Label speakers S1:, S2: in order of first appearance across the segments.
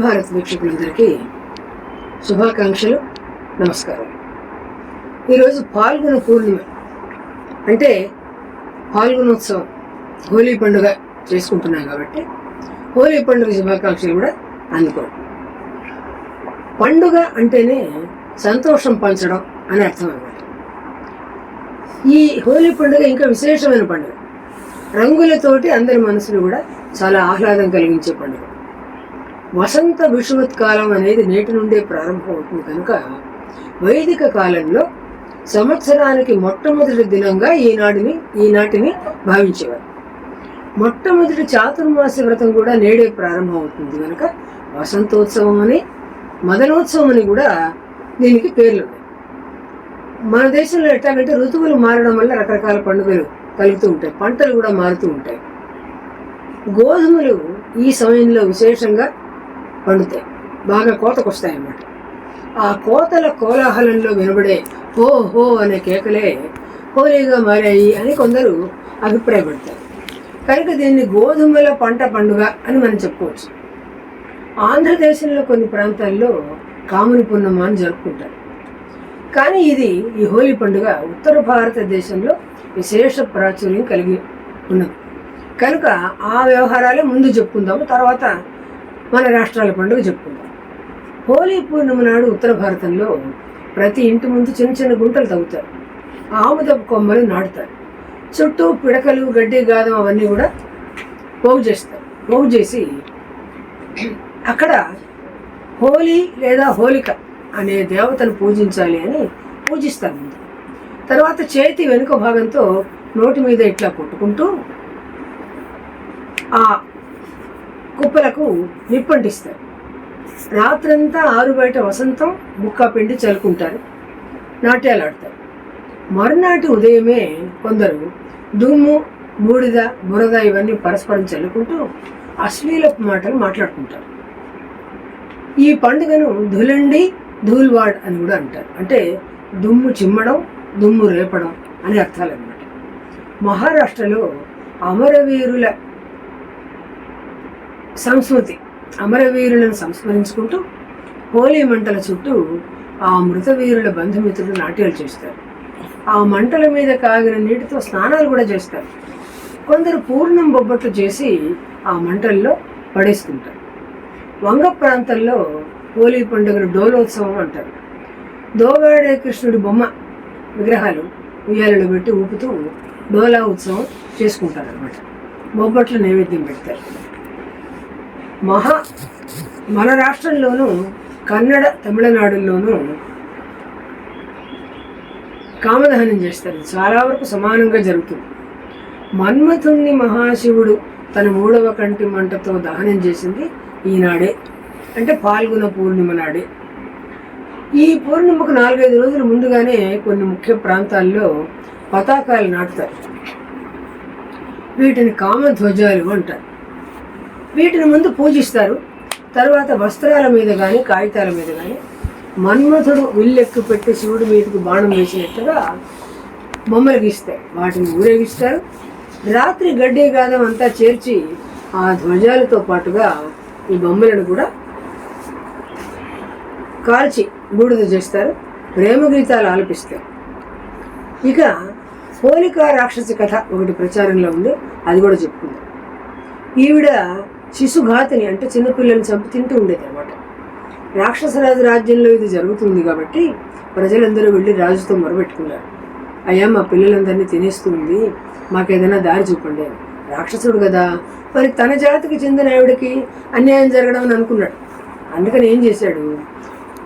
S1: భారత్ వీక్షకులందరికీ శుభాకాంక్షలు నమస్కారం. ఈరోజు పాల్గొన పూర్ణిమ. అంటే పాల్గొనోత్సవం హోలీ పండుగ చేసుకుంటున్నాం కాబట్టి హోలీ పండుగ శుభాకాంక్షలు కూడా అందుకోండి. పండుగ అంటేనే సంతోషం పంచడం అని అర్థం అనమాట. ఈ హోలీ పండుగ ఇంకా విశేషమైన పండుగ. రంగులతోటి అందరి మనసులు కూడా చాలా ఆహ్లాదం కలిగించే పండుగ. వసంత విషువత్కాలం అనేది నేటి నుండే ప్రారంభమవుతుంది కనుక వైదిక కాలంలో సంవత్సరానికి మొట్టమొదటి దినంగా ఈనాటిని ఈనాటిని భావించేవారు. మొట్టమొదటి చాతుర్మాస వ్రతం కూడా నేడే ప్రారంభమవుతుంది కనుక వసంతోత్సవం అని మదనోత్సవం అని కూడా దీనికి పేర్లు మన దేశంలో ఎట్లాగంటే ఋతువులు మారడం వల్ల రకరకాల పండుగలు కలుగుతూ ఉంటాయి పంటలు కూడా మారుతూ ఉంటాయి. గోధుమలు ఈ సమయంలో విశేషంగా పండుతాయి. బాగా కోతకొస్తాయి అన్నమాట ఆ కోతల కోలాహలంలో వినబడే హో హో అనే కేకలే హోలీగా మారాయి అని కొందరు అభిప్రాయపడతారు. కనుక దీన్ని గోధుమల పంట పండుగ అని మనం చెప్పుకోవచ్చు. ఆంధ్రదేశంలో కొన్ని ప్రాంతాల్లో కాముని పున్నమ అని జరుపుకుంటారు. కానీ ఇది ఈ హోలీ పండుగ ఉత్తర భారతదేశంలో విశేష ప్రాచుర్యం కలిగి ఉన్నది. కనుక ఆ వ్యవహారాలే ముందు చెప్పుకుందాము తర్వాత మన రాష్ట్రాల పండుగ చెప్పుకుందాం హోలీ పూర్ణిమ నాడు ఉత్తర భారతంలో ప్రతి ఇంటి ముందు చిన్న చిన్న గుంటలు తవ్వుతారు. ఆముదపు కొమ్మలు నాటుతారు. చుట్టూ పిడకలు గడ్డి గాదం అవన్నీ కూడా పోగు చేస్తారు. పోగు చేసి అక్కడ హోలీ లేదా హోలిక అనే దేవతను పూజించాలి అని పూజిస్తారు. ముందు తర్వాత చేతి వెనుక భాగంతో నోటి మీద ఇట్లా కొట్టుకుంటూ ఆ కుప్పలకు నిప్పంటిస్తారు. రాత్రంతా ఆరు బయట వసంతం ముక్కా పిండి చల్లుకుంటారు. నాట్యాలు ఆడతారు మరునాటి ఉదయమే కొందరు దుమ్ము బూడిద బురద ఇవన్నీ పరస్పరం చల్లుకుంటూ అశ్లీల మాటలు మాట్లాడుకుంటారు. ఈ పండుగను ధులండి ధూల్వాడ్ అని కూడా అంటారు. అంటే దుమ్ము చిమ్మడం దుమ్ము రేపడం అనే అర్థాలు అన్నమాట మహారాష్ట్రలో అమరవీరుల సంస్కృతి. అమరవీరులను సంస్మరించుకుంటూ హోలీ మంటల చుట్టూ ఆ మృతవీరుల బంధుమిత్రులు నాట్యాలు చేస్తారు. ఆ మంటల మీద కాగిన నీటితో స్నానాలు కూడా చేస్తారు. కొందరు పూర్ణం బొబ్బట్లు చేసి ఆ మంటల్లో పడేసుకుంటారు వంగ ప్రాంతంలో హోలీ పండుగను డోలోత్సవం అంటారు. దోగాడే కృష్ణుడి బొమ్మ విగ్రహాలు ఉయ్యాలలో పెట్టి ఊపుతూ డోలా ఉత్సవం చేసుకుంటారు అనమాట బొబ్బట్లు నైవేద్యం పెడతారు. మహా మన రాష్ట్రంలోనూ కన్నడ తమిళనాడుల్లోనూ కామదహనం చేస్తారు. చాలా వరకు సమానంగా జరుగుతుంది. మన్మథుణ్ణి మహాశివుడు తన మూడవ కంటి మంటతో దహనం చేసింది ఈనాడే. అంటే పాల్గొన పూర్ణిమ నాడే. ఈ పూర్ణిమకు నాలుగైదు రోజుల ముందుగానే కొన్ని ముఖ్య ప్రాంతాల్లో పతాకాలు నాటుతారు. వీటిని కామధ్వజాలు అంటారు. వీటిని ముందు పూజిస్తారు. తర్వాత వస్త్రాల మీద కానీ కాగితాల మీద కానీ మన్మథుడు విల్లెక్కు పెట్టి శివుడి మీదకు బాణం వేసినట్టుగా బొమ్మలు గీస్తారు వాటిని ఊరేగిస్తారు. రాత్రి గడ్డి గాదం అంతా చేర్చి ఆ ధ్వజాలతో పాటుగా ఈ బొమ్మలను కూడా కాల్చి బూడిద చేస్తారు. ప్రేమ గీతాలు ఆలపిస్తారు. ఇక హోలికా రాక్షసి కథ ఒకటి ప్రచారంలో ఉంది. అది కూడా చెప్పుకుందాం. ఈవిడ శిశుఘాతిని అంటే చిన్నపిల్లల్ని చంపి తింటూ ఉండేది అనమాట రాక్షసరాజు రాజ్యంలో ఇది జరుగుతుంది కాబట్టి ప్రజలందరూ వెళ్ళి రాజుతో మొరబెట్టుకున్నారు. అయ్యా మా పిల్లలందరినీ తినేస్తుంది మాకేదైనా దారి చూపండి రాక్షసుడు కదా మరి తన జాతికి చెందిన ఆవిడకి అన్యాయం జరగడం అని అనుకున్నాడు. అందుకని ఏం చేశాడు?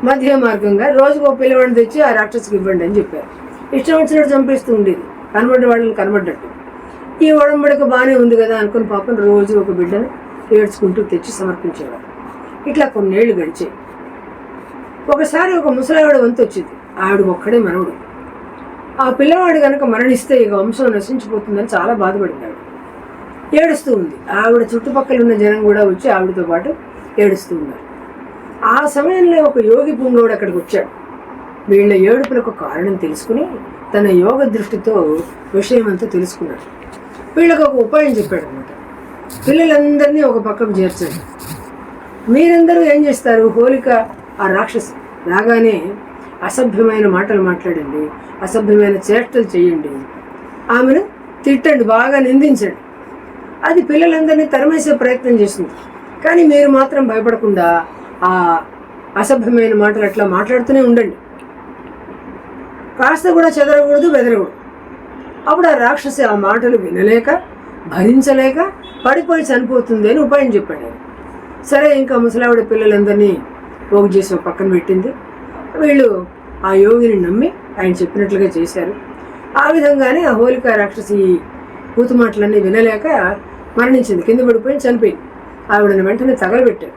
S1: మధ్య మార్గంగా రోజుకు ఒక పిల్లవాడిని తెచ్చి ఆ రాక్షసుకి ఇవ్వండి అని చెప్పారు. ఇష్టం వచ్చినట్టు చంపిస్తూ ఉండేది. కనబడ్డ వాళ్ళని కనబడ్డట్టు. ఈ ఉడంబడిక బాగానే ఉంది కదా అనుకుని పాపం రోజు ఒక బిడ్డను ఏడ్చుకుంటూ తెచ్చి సమర్పించేవారు. ఇట్లా కొన్నేళ్ళు గడిచాయి. ఒకసారి ఒక ముసలావిడ వంతు వచ్చింది. ఆవిడ ఒక్కడే మనవుడు ఆ పిల్లవాడు కనుక మరణిస్తే ఇక వంశం నశించిపోతుందని చాలా బాధపడింది ఆవిడ. ఏడుస్తూ ఉంది. ఆవిడ చుట్టుపక్కల ఉన్న జనం కూడా వచ్చి ఆవిడతో పాటు ఏడుస్తూ ఉన్నారు. ఆ సమయంలో ఒక యోగి పుంగోడు అక్కడికి వచ్చాడు. వీళ్ళ ఏడుపులకు కారణం తెలుసుకుని తన యోగ దృష్టితో విషయం అంతా తెలుసుకున్నాడు. వీళ్ళకు ఒక ఉపాయం చెప్పాడు అనమాట పిల్లలందరినీ ఒక పక్కకు చేర్చండి. మీరందరూ ఏం చేస్తారు? హోలిక ఆ రాక్షసి రాగానే అసభ్యమైన మాటలు మాట్లాడండి అసభ్యమైన చేష్టలు చేయండి. ఆమెను తిట్టండి బాగా నిందించండి. అది పిల్లలందరినీ తరమేసే ప్రయత్నం చేస్తుంది. కానీ మీరు మాత్రం భయపడకుండా ఆ అసభ్యమైన మాటలు అట్లా మాట్లాడుతూనే ఉండండి. కాస్త కూడా చెదరకూడదు బెదరకూడదు. అప్పుడు ఆ రాక్షసి ఆ మాటలు వినలేక భరించలేక పడిపోయి చనిపోతుంది అని ఉపాయం చెప్పాడు సరే ఇంకా ముసలావిడ పిల్లలందరినీ పోగు చేసి ఒక పక్కన పెట్టింది. వీళ్ళు ఆ యోగిని నమ్మి ఆయన చెప్పినట్లుగా చేశారు. ఆ విధంగానే ఆ హోలిక రాక్షసి కూతు మాటలన్నీ వినలేక మరణించింది. కింద పడిపోయి చనిపోయింది. ఆవిడని వెంటనే తగలబెట్టారు.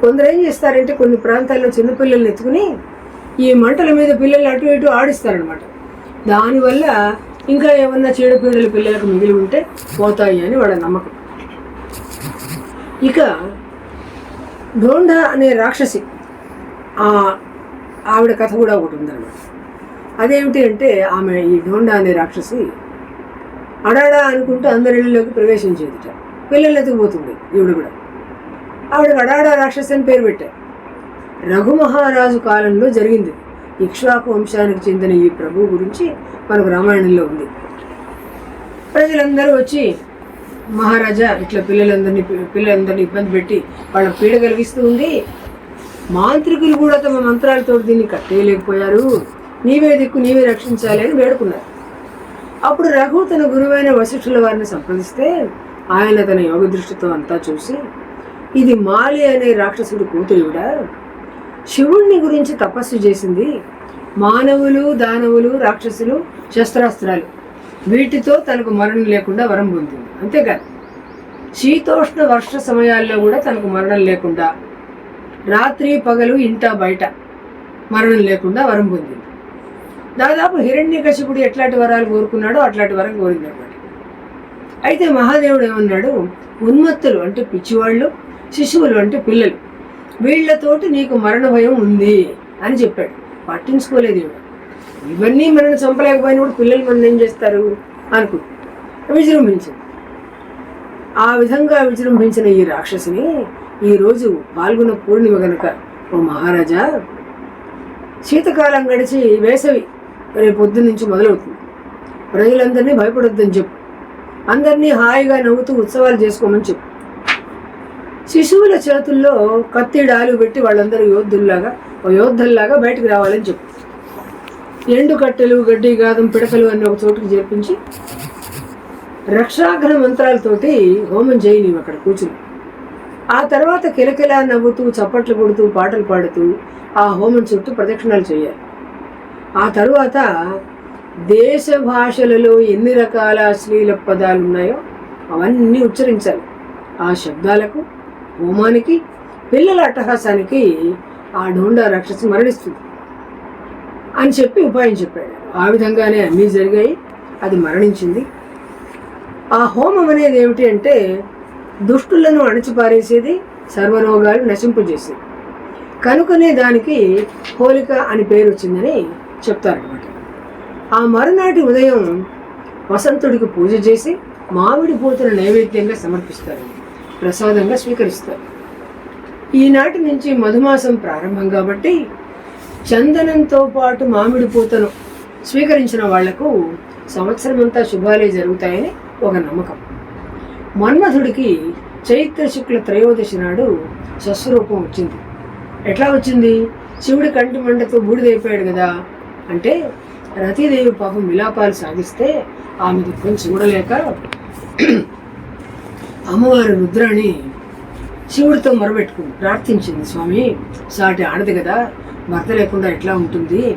S1: కొందరు ఏం చేస్తారంటే కొన్ని ప్రాంతాల్లో చిన్నపిల్లల్ని ఎత్తుకుని ఈ మంటల మీద పిల్లల్ని అటు ఇటు ఆడిస్తారనమాట దానివల్ల ఇంకా ఏమన్నా చీడపీడలు పిల్లలకు మిగిలి ఉంటే పోతాయి అని వాళ్ళ నమ్మకం. ఇక ఢోండా అనే రాక్షసి ఆ ఆవిడ కథ కూడా ఒకటి ఉందన్నమాట. అదేమిటి అంటే ఆమె ఈ ఢోండా అనే రాక్షసి అడాడా అనుకుంటూ అందరి ఇళ్ళలోకి ప్రవేశించేదిట. పిల్లలు ఎత్తుకుపోతుంది ఈవిడ కూడా. ఆవిడకి అడాడా రాక్షసి అని పేరు పెట్టారు. రఘుమహారాజు కాలంలో జరిగింది ఇక్ష్వాకు వంశానికి చెందిన ఈ ప్రభు గురించి మనకు రామాయణంలో ఉంది. ప్రజలందరూ వచ్చి మహారాజా ఇట్లా పిల్లలందరినీ పిల్లలందరినీ ఇబ్బంది పెట్టి వాళ్ళ పీడ కలిగిస్తూ ఉంది మాంత్రికులు కూడా తమ మంత్రాలతో దీన్ని కట్టేయలేకపోయారు. నీవే దిక్కు నీవే రక్షించాలి అని వేడుకున్నారు. అప్పుడు రఘు తన గురువైన వశిష్ఠుల వారిని సంప్రదిస్తే ఆయన తన యోగ దృష్టితో అంతా చూసి ఇది మాలి అనే రాక్షసుడి కూతురుడా శివుణ్ణి గురించి తపస్సు చేసింది మానవులు దానవులు రాక్షసులు శస్త్రాస్త్రాలు. వీటితో తనకు మరణం లేకుండా వరం పొందింది. అంతేకాదు శీతోష్ణ వర్ష సమయాల్లో కూడా తనకు మరణం లేకుండా రాత్రి పగలు ఇంట బయట మరణం లేకుండా వరం పొందింది. దాదాపు హిరణ్యకశిపుడు ఎట్లాంటి వరాలు కోరుకున్నాడో అట్లాంటి వరం కోరిందన్నమాట. అయితే మహాదేవుడు ఏమన్నాడు? ఉన్మత్తులు అంటే పిచ్చివాళ్ళు శిశువులు అంటే పిల్లలు. వీళ్ళతోటి నీకు మరణ భయం ఉంది అని చెప్పాడు. పట్టించుకోలేదు ఇవన్నీ మనల్ని చంపలేకపోయినప్పుడు పిల్లలు మనం ఏం చేస్తారు? అనుకో విజృంభించింది. ఆ విధంగా విజృంభించిన ఈ రాక్షసిని ఈరోజు పాల్గొన్న పూర్ణిమ గనుక ఓ మహారాజా శీతకాలం గడిచి వేసవి రేపు పొద్దు నుంచి మొదలవుతుంది. ప్రజలందరినీ భయపడొద్దని చెప్పు. అందరినీ హాయిగా నవ్వుతూ ఉత్సవాలు చేసుకోమని చెప్పు. శిశువుల చేతుల్లో కత్తిడాలు పెట్టి వాళ్ళందరూ యోధుల్లాగా యోధుల్లాగా బయటకు రావాలని చెప్పు. ఎండు కట్టెలు గడ్డి గాదం పిడకలు అన్ని ఒక చోటుకు చేర్పించి రక్షాగ్ర మంత్రాలతోటి హోమం చేయి నీవు అక్కడ కూర్చుని. ఆ తర్వాత కిలకిలా నవ్వుతూ చప్పట్లు కొడుతూ పాటలు పాడుతూ ఆ హోమం చుట్టూ ప్రదక్షిణాలు చేయాలి. ఆ తరువాత దేశ భాషలలో ఎన్ని రకాల అశ్లీల పదాలు ఉన్నాయో అవన్నీ ఉచ్చరించాలి. ఆ శబ్దాలకు హోమానికి పిల్లల అట్టహాసానికి ఆ డోండా రాక్షసి మరణిస్తుంది. అని చెప్పి ఉపాయం చెప్పాడు. ఆ విధంగానే అన్నీ జరిగాయి. అది మరణించింది. ఆ హోమం అనేది ఏమిటి అంటే దుష్టులను అణచిపారేసేది సర్వరోగాలు నశింపజేసేది. కనుకనే దానికి హోలిక అని పేరు వచ్చిందని చెప్తారనమాట ఆ మరునాటి ఉదయం వసంతుడికి పూజ చేసి మామిడి పూతను నైవేద్యంగా సమర్పిస్తారు. ప్రసాదంగా స్వీకరిస్తారు. ఈనాటి నుంచి మధుమాసం ప్రారంభం కాబట్టి చందనంతో పాటు మామిడి పూతను స్వీకరించిన వాళ్ళకు సంవత్సరమంతా శుభాలే జరుగుతాయని ఒక నమ్మకం. మన్మధుడికి చైత్ర శుక్ల త్రయోదశి నాడు స్వస్వరూపం వచ్చింది. ఎట్లా వచ్చింది? శివుడి కంటి మండతో బూడిదైపోయాడు కదా. అంటే రతీదేవి పాపం విలాపాలు సాగిస్తే ఆమె దుఃఖం చూడలేక అమ్మవారి రుద్రాణి శివుడితో మొరబెట్టుకుంది ప్రార్థించింది స్వామి. సాటి ఆడది కదా భర్త లేకుండా ఎట్లా ఉంటుంది?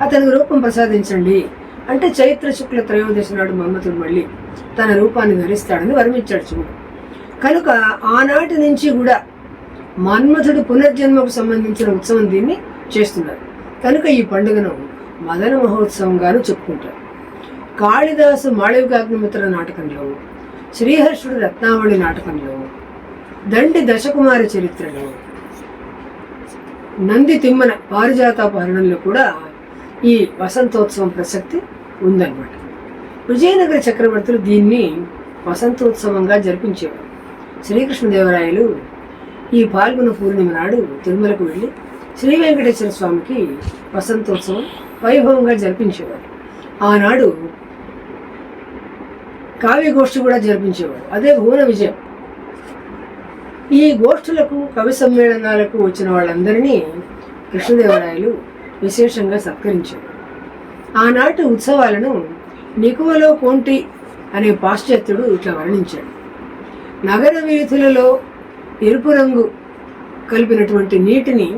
S1: అతనికి రూపం ప్రసాదించండి. అంటే చైత్ర శుక్ల త్రయోదశి నాడు మన్మథుడు మళ్ళీ తన రూపాన్ని ధరిస్తాడని వర్మించాడు శివుడు. కనుక ఆనాటి నుంచి కూడా మన్మథుడు పునర్జన్మకు సంబంధించిన ఉత్సవం దీన్ని చేస్తున్నారు. కనుక ఈ పండుగను మదన మహోత్సవంగాను చెప్పుకుంటారు. కాళిదాసు మాళవికాగ్నిమిత్ర నాటకంలో శ్రీహర్షుడు రత్నావళి నాటకంలో దండి దశకుమారి చరిత్రలో నంది తిమ్మన పారిజాత పారిజాతాపహరణంలో కూడా ఈ వసంతోత్సవం ప్రసక్తి ఉందన్నమాట. విజయనగర చక్రవర్తులు దీన్ని వసంతోత్సవంగా జరిపించేవారు. శ్రీకృష్ణదేవరాయలు ఈ పాల్గొన పూర్ణిమ నాడు తిరుమలకు వెళ్ళి శ్రీ వెంకటేశ్వర స్వామికి వసంతోత్సవం వైభవంగా జరిపించేవారు. ఆనాడు కావ్యగోష్ఠి కూడా జరిపించేవాడు. అదే భువన విజయం. ఈ గోష్ఠులకు కవి సమ్మేళనాలకు వచ్చిన వాళ్ళందరినీ కృష్ణదేవరాయలు విశేషంగా సత్కరించారు. ఆనాటి ఉత్సవాలను నికువలో కోంటి అనే పాశ్చాత్యుడు ఇట్లా వర్ణించాడు. నగర వీధులలో ఎరుపు రంగు కలిపినటువంటి నీటిని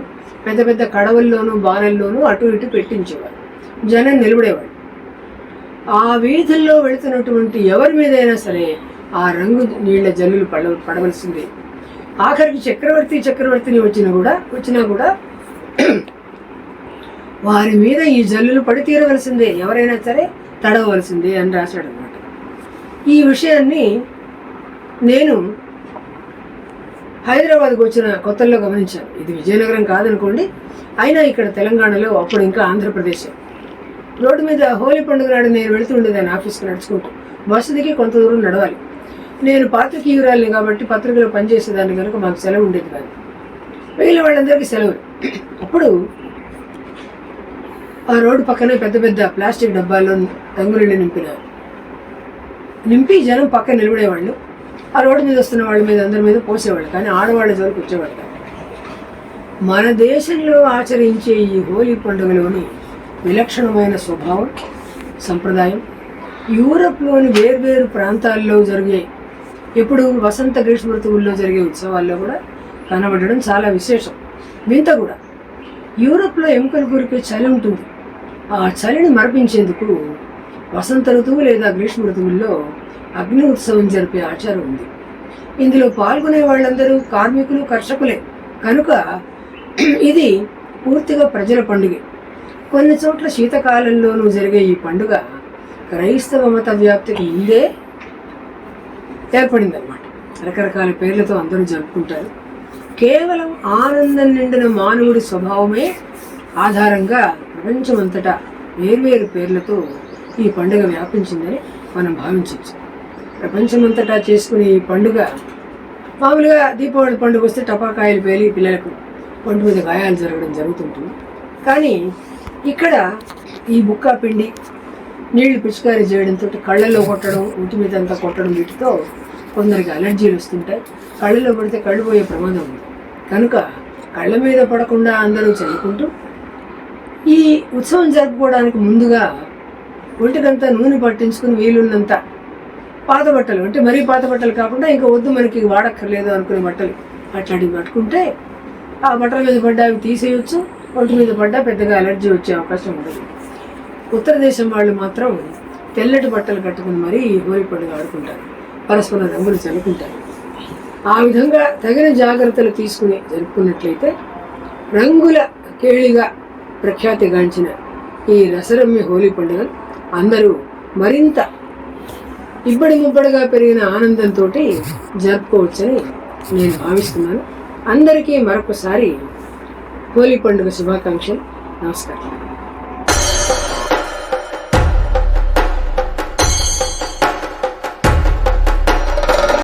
S1: పెద్ద పెద్ద కడవల్లోనూ బాణల్లోనూ అటు ఇటు పెట్టించేవారు. జనం నిలబడేవాడు ఆ వీధుల్లో వెళుతున్నటువంటి ఎవరి మీదైనా సరే ఆ రంగు నీళ్ళ జల్లులు పడ పడవలసిందే. ఆఖరికి చక్రవర్తి చక్రవర్తిని వచ్చినా కూడా వచ్చినా కూడా వారి మీద ఈ జల్లులు పడి తీరవలసిందే. ఎవరైనా సరే తడవలసిందే అని రాశాడు అనమాట ఈ విషయాన్ని నేను హైదరాబాద్కు వచ్చిన కొత్తల్లో గమనించాను. ఇది విజయనగరం కాదనుకోండి. అయినా ఇక్కడ తెలంగాణలో అప్పుడు ఇంకా ఆంధ్రప్రదేశ్. రోడ్డు మీద హోలీ పండుగ నాడు నేను వెళుతుండేదాన్ని ఆఫీస్కి నడుచుకుంటూ. బస్సు కొంత దూరం నడవాలి. నేను పాత్రికీయురాలిని కాబట్టి పత్రికలో పనిచేసేదాన్ని కనుక మాకు సెలవు ఉండేది కాదు. మిగిలిన వాళ్ళందరికీ సెలవు అప్పుడు ఆ రోడ్డు పక్కనే పెద్ద పెద్ద ప్లాస్టిక్ డబ్బాల్లో రంగునీళ్ళు నింపినారు. నింపి జనం పక్కన నిలబడేవాళ్ళు. ఆ రోడ్డు మీద వస్తున్న వాళ్ళ మీద అందరి మీద పోసేవాళ్ళు. కానీ ఆడవాళ్ళ జోలికి వచ్చేవాళ్ళు మన దేశంలో ఆచరించే ఈ హోలీ పండుగలోని విలక్షణమైన స్వభావం సంప్రదాయం. యూరప్లోని వేర్వేరు ప్రాంతాల్లో జరిగే ఎప్పుడు వసంత గ్రీష్మ ఋతువుల్లో జరిగే ఉత్సవాల్లో కూడా కనబడడం చాలా విశేషం. వింత కూడా. యూరప్లో ఎముకలు కొరికే చలి ఉంటుంది. ఆ చలిని మరపించేందుకు వసంత ఋతువు లేదా గ్రీష్మ ఋతువుల్లో అగ్ని ఉత్సవం జరిపే ఆచారం ఉంది. ఇందులో పాల్గొనే వాళ్ళందరూ కార్మికులు కర్షకులే. కనుక ఇది పూర్తిగా ప్రజల పండుగ. కొన్ని చోట్ల శీతకాలంలోనూ జరిగే ఈ పండుగ క్రైస్తవ మత వ్యాప్తికి ముందే ఏర్పడిందన్నమాట. రకరకాల పేర్లతో అందరూ జరుపుకుంటారు. కేవలం ఆనందం నిండిన మానవుడి స్వభావమే ఆధారంగా ప్రపంచమంతటా వేర్వేరు పేర్లతో ఈ పండుగ వ్యాపించిందని మనం భావించవచ్చు. ప్రపంచమంతటా చేసుకునే ఈ పండుగ మామూలుగా దీపావళి పండుగ వస్తే టపాకాయలు పేలి పిల్లలకు ఒంటి మీద గాయాలు జరగడం జరుగుతుంటుంది. కానీ ఇక్కడ ఈ బుక్కా పిండి నీళ్ళు పిచికారీ చేయడంతో కళ్ళల్లో కొట్టడం ఒంటి మీద అంతా కొట్టడం వీటితో కొందరికి అలర్జీలు వస్తుంటాయి. కళ్ళలో పడితే కళ్ళు పోయే ప్రమాదం ఉంది. కనుక కళ్ళ మీద పడకుండా అందరూ చల్లుకుంటూ ఈ ఉత్సవం జరుపుకోవడానికి ముందుగా ఒంటికంతా నూనె పట్టించుకుని వీలున్నంత పాత బట్టలు అంటే మరీ పాత బట్టలు కాకుండా ఇంకా వద్దు మనకి వాడక్కర్లేదు అనుకునే బట్టలు అట్లాంటివి పట్టుకుంటే ఆ బట్టల మీద పడ్డా అవి తీసేయచ్చు. ఒంటి మీద పడ్డా పెద్దగా అలర్జీ వచ్చే అవకాశం ఉండదు. ఉత్తర దేశం వాళ్ళు మాత్రం తెల్లటి బట్టలు కట్టుకుని మరీ ఈ హోలీ పండుగ ఆడుకుంటారు. పరస్పర రంగులు చల్లుకుంటారు. ఆ విధంగా తగిన జాగ్రత్తలు తీసుకుని జరుపుకున్నట్లయితే రంగుల కేళిగా ప్రఖ్యాతిగాంచిన ఈ రసరమ్య హోలీ పండుగ అందరూ మరింత ఇబ్బడి ముబ్బడిగా పెరిగిన ఆనందంతో జరుపుకోవచ్చని నేను భావిస్తున్నాను. అందరికీ మరొకసారి హోలీ పండుగ శుభాకాంక్షలు. నమస్కారం.